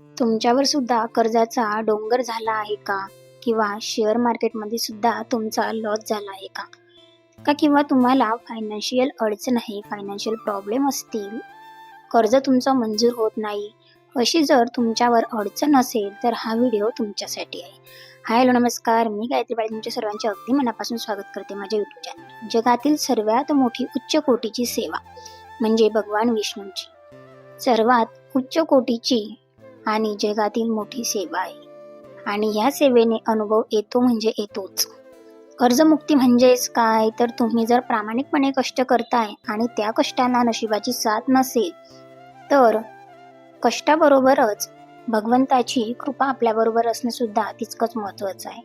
तुमच्यावर सुद्धा कर्जाचा डोंगर झाला आहे का? किंवा शेअर मार्केटमध्ये सुद्धा तुमचा लॉस झाला आहे का? का किंवा तुम्हाला फायनान्शियल अडचण आहे फायनान्शियल प्रॉब्लेम असतील? कर्ज तुमचं मंजूर होत नाही. अशी जर तुमच्यावर अडचण असेल तर हा व्हिडिओ तुमच्यासाठी आहे. हाय हॅलो नमस्कार. मी गायत्री बाळी. तुमच्या सर्वांचे अगदी मनापासून स्वागत करते माझ्या युट्यूब चॅनल जगातील सर्वात मोठी उच्च कोटीची सेवा म्हणजे भगवान विष्णूंची. सर्वात उच्च कोटीची आणि जगातील मोठी सेवा आहे. आणि ह्या सेवेने अनुभव येतो म्हणजे येतोच. कर्जमुक्ती म्हणजेच काय? तर तुम्ही जर प्रामाणिकपणे कष्ट करताय आणि त्या कष्टांना नशिबाची साथ नसेल तर कष्टाबरोबरच भगवंताची कृपा आपल्याबरोबर असणं सुद्धा तितकंच महत्त्वाचं आहे.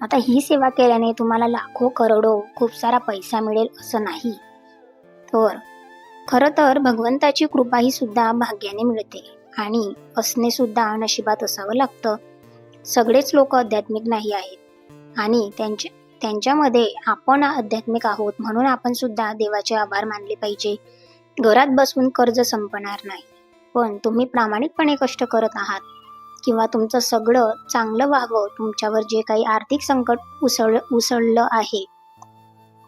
आता ही सेवा केल्याने तुम्हाला लाखो करोडो खूप सारा पैसा मिळेल असं नाही. तर खरं तर भगवंताची कृपा ही सुद्धा भाग्याने मिळते. आणि असणे सुद्धा नशिबात असावं लागतं. सगळेच लोक आध्यात्मिक नाही आहेत. आणि त्यांच्या त्यांच्यामध्ये आपण आध्यात्मिक आहोत म्हणून आपण सुद्धा देवाचे आभार मानले पाहिजे. घरात बसून कर्ज संपणार नाही. पण तुम्ही प्रामाणिकपणे कष्ट करत आहात. किंवा तुमचं सगळं चांगलं व्हावं तुमच्यावर जे काही आर्थिक संकट उसळ उसळलं आहे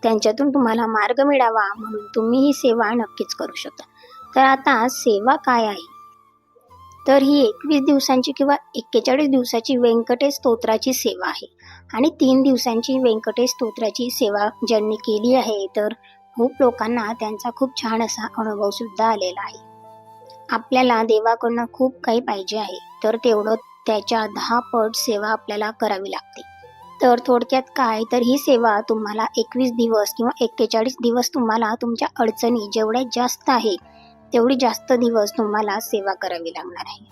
त्यांच्यातून तुम्हाला मार्ग मिळावा म्हणून तुम्ही ही सेवा नक्कीच करू शकता. तर आता सेवा काय आहे? तर ही एकवीस दिवसांची किंवा एक्केचाळीस दिवसाची व्यंकटेश स्तोत्राची सेवा आहे. आणि तीन दिवसांची व्यंकटेश स्तोत्राची सेवा ज्यांनी केली आहे तर खूप लोकांना त्यांचा खूप छान असा अनुभव सुद्धा आलेला आहे. आपल्याला देवाकडनं खूप काही पाहिजे आहे तर तेवढं त्याच्या दहा पट सेवा आपल्याला करावी लागते. तर थोडक्यात काय तर ही सेवा तुम्हाला एकवीस दिवस किंवा एक्केचाळीस दिवस तुम्हाला तुमच्या अडचणी जेवढ्या जास्त आहे तेवढी जास्त दिवस तुम्हाला सेवा करावी लागणार आहे.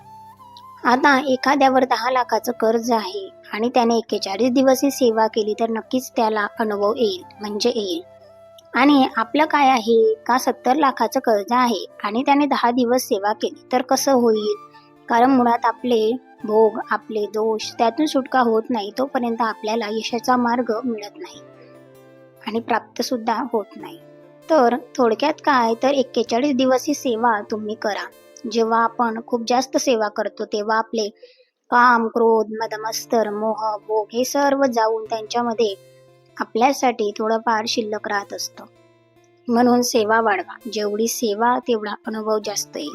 आता एखाद्यावर दहा लाखाचं कर्ज आहे आणि त्याने एक्केचाळीस दिवस ही सेवा केली तर नक्कीच त्याला अनुभव येईल म्हणजे येईल. आणि आपलं काय आहे? का सत्तर लाखाचं कर्ज आहे आणि त्याने दहा दिवस सेवा केली तर कसं होईल? कारण मुळात आपले भोग आपले दोष त्यातून सुटका होत नाही तोपर्यंत आपल्याला यशाचा मार्ग मिळत नाही आणि प्राप्त सुद्धा होत नाही. तर थोडक्यात काय? तर एक्केचाळीस दिवस ही सेवा तुम्ही करा. जेव्हा आपण खूप जास्त सेवा करतो तेव्हा आपले काम क्रोध मदमस्तर मोह भोग हे सर्व जाऊन त्यांच्यामध्ये आपल्यासाठी थोडंफार शिल्लक राहत असतं. म्हणून सेवा वाढवा. जेवढी सेवा तेवढा अनुभव जास्त येईल.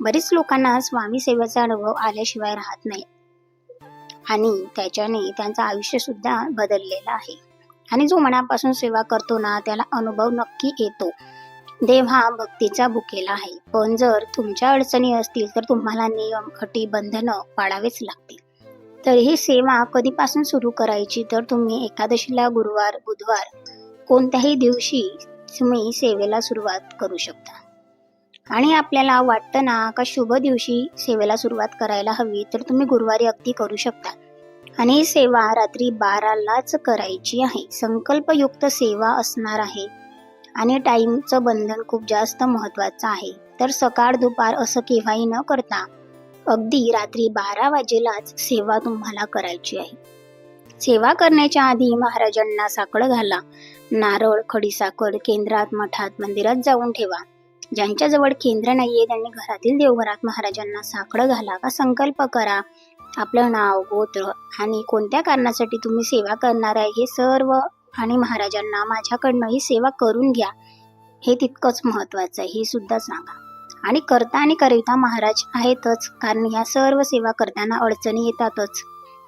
बरेच लोकांना स्वामी सेवेचा अनुभव आल्याशिवाय राहत नाही. आणि त्याच्याने त्यांचं आयुष्य सुद्धा बदललेलं आहे. आणि जो मनापासून सेवा करतो ना त्याला अनुभव नक्की येतो. देव हा भक्तीचा भुकेला आहे. पण जर तुमच्या अडचणी असतील तर तुम्हाला नियम अटी बंधनं पाळावेच लागतील. तर ही सेवा कधीपासून सुरू करायची? तर तुम्ही एकादशीला गुरुवार बुधवार कोणत्याही दिवशी तुम्ही सेवेला सुरुवात करू शकता. आणि आपल्याला वाटतं ना का शुभ दिवशी सेवेला सुरुवात करायला हवी तर तुम्ही गुरुवारी अगदी करू शकता. आणि सेवा रात्री बारालाच करायची आहे. संकल्पयुक्त सेवा असणार आहे. आणि टाईमचं बंधन खूप जास्त महत्वाचं आहे. तर सकाळ दुपार असं केव्हाही न करता अगदी रात्री बारा वाजेलाच सेवा तुम्हाला करायची आहे. सेवा करण्याच्या आधी महाराजांना साकळ घाला. नारळ खडीसाखर केंद्रात मठात मंदिरात जाऊन ठेवा. ज्यांच्याजवळ केंद्र नाहीये त्यांनी घरातील देवघरात महाराजांना साकडं घाला. का संकल्प करा. आपलं नाव गोत्र आणि कोणत्या कारणासाठी तुम्ही सेवा करणार आहे हे सर्व आणि महाराजांना माझ्याकडनं ही सेवा करून घ्या. हे तितकंच महत्वाचं आहे हे सुद्धा सांगा. आणि करता आणि करिता महाराज आहेतच कारण ह्या सर्व सेवा करताना अडचणी येतातच.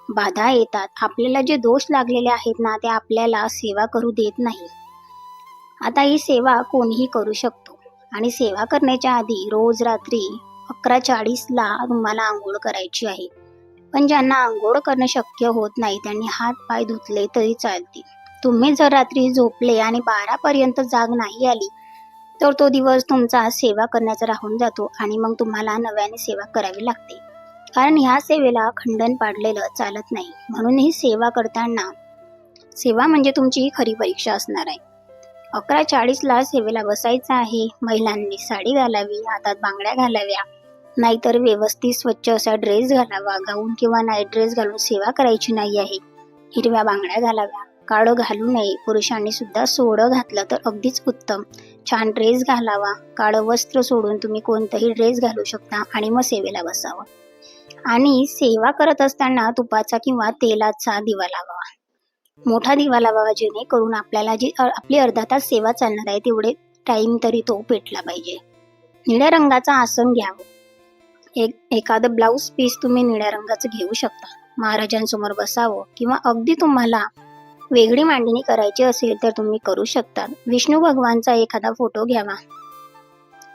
बाधा येतात. आपल्याला जे दोष लागलेले आहेत ना ते आपल्याला सेवा करू देत नाही. आता ही सेवा कोणीही करू शकतो. आणि सेवा करण्याच्या आधी रोज रात्री अकरा चाळीसला तुम्हाला आंघोळ करायची आहे. पण ज्यांना आंघोळ करणं शक्य होत नाही त्यांनी हात पाय धुतले तरी चालतील. तुम्ही जर रात्री झोपले आणि बारापर्यंत जाग नाही आली तर तो दिवस तुमचा सेवा करण्याचा राहून जातो आणि मग तुम्हाला नव्याने सेवा करावी लागते. कारण ह्या सेवेला खंडन पाडलेलं चालत नाही. म्हणून ही सेवा करताना सेवा म्हणजे तुमची खरी परीक्षा असणार आहे. अकरा चाळीसला सेवेला बसायचं आहे. महिलांनी साडी घालावी हातात बांगड्या घालाव्या नाहीतर व्यवस्थित स्वच्छ असा ड्रेस घालावा. गाऊन किंवा नाईट ड्रेस घालून सेवा करायची नाही आहे. हिरव्या बांगड्या घालाव्या. काळं घालू नये. पुरुषांनी सुद्धा सोडं घातलं तर अगदीच उत्तम. छान ड्रेस घालावा. काळं वस्त्र सोडून तुम्ही कोणतंही ड्रेस घालू शकता आणि मग सेवेला बसावं. आणि सेवा करत असताना तुपाचा किंवा तेलाचा दिवा लावावा. मोठा दिवा लावावा जेणेकरून आपल्याला जी आपली अर्धा तास सेवा चालणार आहे तेवढे टाइम तरी तो पेटला पाहिजे. निळ्या रंगाचा आसन घ्यावं. एक एखादं ब्लाऊज पीस तुम्ही निळ्या रंगाचं घेऊ शकता. महाराजांसमोर बसावं किंवा अगदी तुम्हाला वेगळी मांडणी करायची असेल तर तुम्ही करू शकता. विष्णू भगवानचा एखादा फोटो घ्यावा.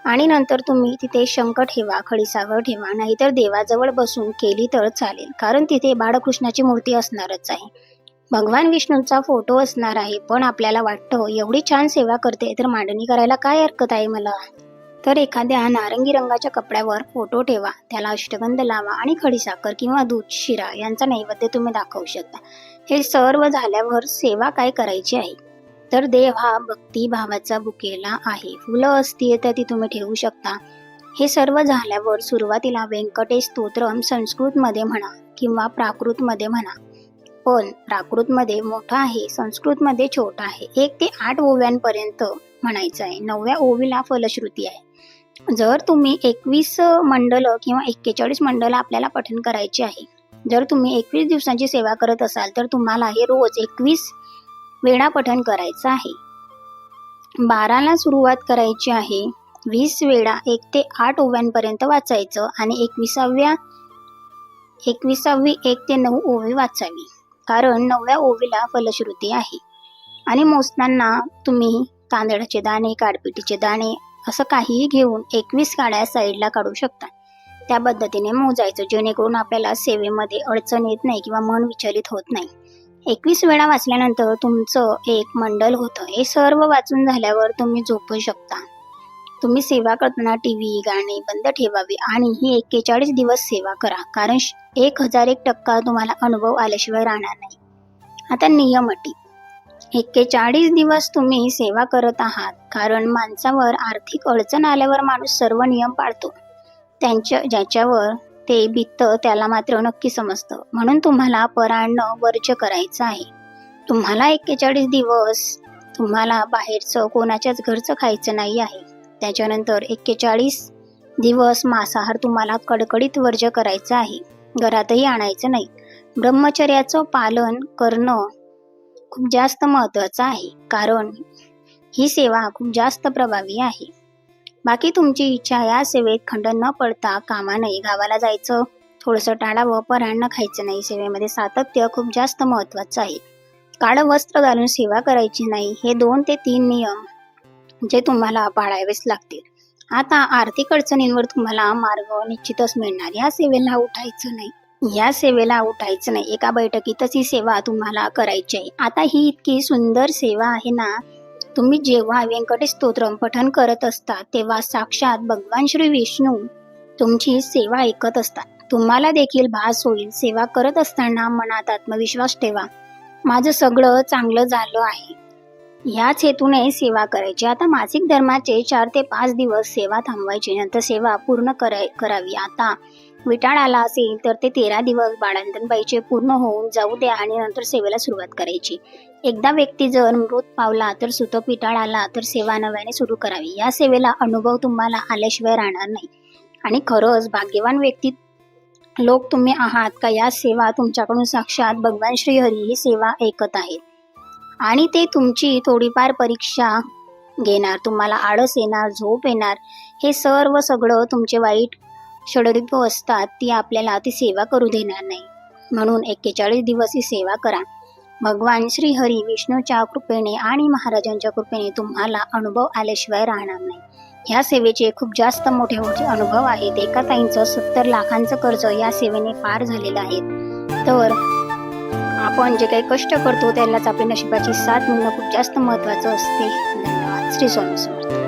आणि नंतर तुम्ही तिथे शंख ठेवा खडीसागर ठेवा नाहीतर देवाजवळ बसून केली तर चालेल. कारण तिथे बाळकृष्णाची मूर्ती असणारच आहे. भगवान विष्णूंचा फोटो असणार आहे पण आपल्याला वाटतं एवढी छान सेवा करते तर मांडणी करायला काय हरकत आहे मला? तर एखाद्या नारंगी रंगाच्या कपड्यावर फोटो ठेवा. त्याला अष्टगंध लावा आणि खडीसाखर किंवा दूध शिरा यांचा नैवेद्य तुम्ही दाखवू शकता. हे सर्व झाल्यावर सेवा काय करायची आहे? तर देव हा भक्ती भावाचा बुकेला आहे. फुलं असतील तर ती तुम्ही ठेवू शकता. हे सर्व झाल्यावर सुरुवातीला व्यंकटेश स्तोत्रम संस्कृतमध्ये म्हणा किंवा प्राकृतमध्ये म्हणा. पण प्राकृतमध्ये मोठा आहे संस्कृतमध्ये छोटा आहे. एक ते आठ ओव्यांपर्यंत म्हणायचं आहे. नवव्या ओवीला फलश्रुती आहे. जर तुम्ही एकवीस मंडल किंवा एक्केचाळीस मंडल आपल्याला पठन करायचे आहे जर तुम्ही एकवीस दिवसांची सेवा करत असाल तर तुम्हाला हे रोज एकवीस वेळा पठन करायचं आहे. बाराला सुरुवात करायची आहे. वीस वेळा एक ते आठ ओव्यांपर्यंत वाचायचं आणि एकविसाव्या एकविसावी एक ते नऊ ओवी वाचावी. कारण नवव्या ओवीला फलश्रुती आहे. आणि मोजताना तुम्ही तांदळाचे दाणे काडपिटीचे दाणे असं काहीही घेऊन एकवीस काड्या साईडला काढू शकता त्या पद्धतीने मोजायचं जेणेकरून आपल्याला सेवेमध्ये अडचण येत नाही किंवा मन विचलित होत नाही. एकवीस वेळा वाचल्यानंतर तुमचं एक मंडल होतं. हे सर्व वाचून झाल्यावर तुम्ही झोपू शकता. तुम्ही सेवा करताना टी व्ही गाणे बंद ठेवावे आणि ही एक्केचाळीस दिवस सेवा करा. कारण श- एक हजार एक टक्का तुम्हाला अनुभव आल्याशिवाय राहणार नाही. आता नियम अटी. एक्केचाळीस दिवस तुम्ही सेवा करत आहात. कारण माणसावर आर्थिक अडचण आल्यावर माणूस सर्व नियम पाळतो. त्यांच्या ज्याच्यावर ते भित्त त्याला मात्र नक्की समजतं. म्हणून तुम्हाला परान्न वर्ज करायचं आहे. तुम्हाला एक्केचाळीस दिवस तुम्हाला बाहेरचं कोणाच्याच घरचं खायचं नाही आहे. त्याच्यानंतर एक्केचाळीस दिवस मांसाहार तुम्हाला कडकडीत वर्ज करायचं आहे. घरातही आणायचं नाही. ब्रह्मचर्याचं पालन करणं खूप जास्त महत्त्वाचं आहे. कारण ही सेवा खूप जास्त प्रभावी आहे. बाकी तुमची इच्छा या सेवेत खंड न पडता कामा नाही गावाला जायचं थोडंसं टाळावं परान्न खायचं नाही. सेवेमध्ये सातत्य खूप जास्त महत्त्वाचं आहे. काळं वस्त्र घालून सेवा करायची नाही हे दोन ते तीन नियम जे तुम्हाला पाळावेच लागतील. आता आर्थिक अडचणींवर तुम्हाला मार्ग निश्चितच मिळणार. या सेवेला उठायचं नाही. या सेवेला उठायचं नाही. एका बैठकीतच ही सेवा तुम्हाला करायची आहे. आता ही इतकी सुंदर सेवा आहे ना तुम्ही जेव्हा व्यंकटेश स्तोत्रम पठण करत असता तेव्हा साक्षात भगवान श्री विष्णू तुमची सेवा ऐकत असतात. तुम्हाला देखील भास होईल. सेवा करत असताना मनात आत्मविश्वास ठेवा. माझं सगळं चांगलं झालं आहे. ह्याच हेतूने सेवा करायची. आता मासिक धर्माचे चार ते पाच दिवस सेवा थांबवायची. नंतर सेवा पूर्ण कराय करावी. आता विटाळ आला असेल तर ते तेरा दिवस बाळंतनबाईचे पूर्ण होऊन जाऊ द्या आणि नंतर सेवेला सुरुवात करायची. एकदा व्यक्ती जर मृत पावला तर सुतक विटाळ आला तर सेवा नव्याने सुरू करावी. या सेवेला अनुभव तुम्हाला आल्याशिवाय राहणार नाही. आणि खरंच भाग्यवान व्यक्ती लोक तुम्ही आहात का? या सेवा तुमच्याकडून साक्षात भगवान श्रीहरी ही सेवा ऐकत आहेत. आणि ते तुमची थोडीफार परीक्षा घेणार तुम्हाला आळस येणार झोप येणार. हे सर्व सगळं तुमचे वाईट षडरिपू असतात ती आपल्याला ती सेवा करू देणार नाही. म्हणून एक्केचाळीस दिवस ही सेवा करा. भगवान श्री हरी विष्णूच्या कृपेने आणि महाराजांच्या कृपेने तुम्हाला अनुभव आल्याशिवाय राहणार नाही. ह्या सेवेचे खूप जास्त मोठे मोठे अनुभव आहेत. एका ताईंचं सत्तर लाखांचं कर्ज या सेवेने पार झालेलं आहे. तर आपण जे काही कष्ट करतो त्यालाच आपल्या नशिबाची साथ मिळणं खूप जास्त महत्त्वाचं असते. धन्यवाद. श्री स्वामी समर्थ.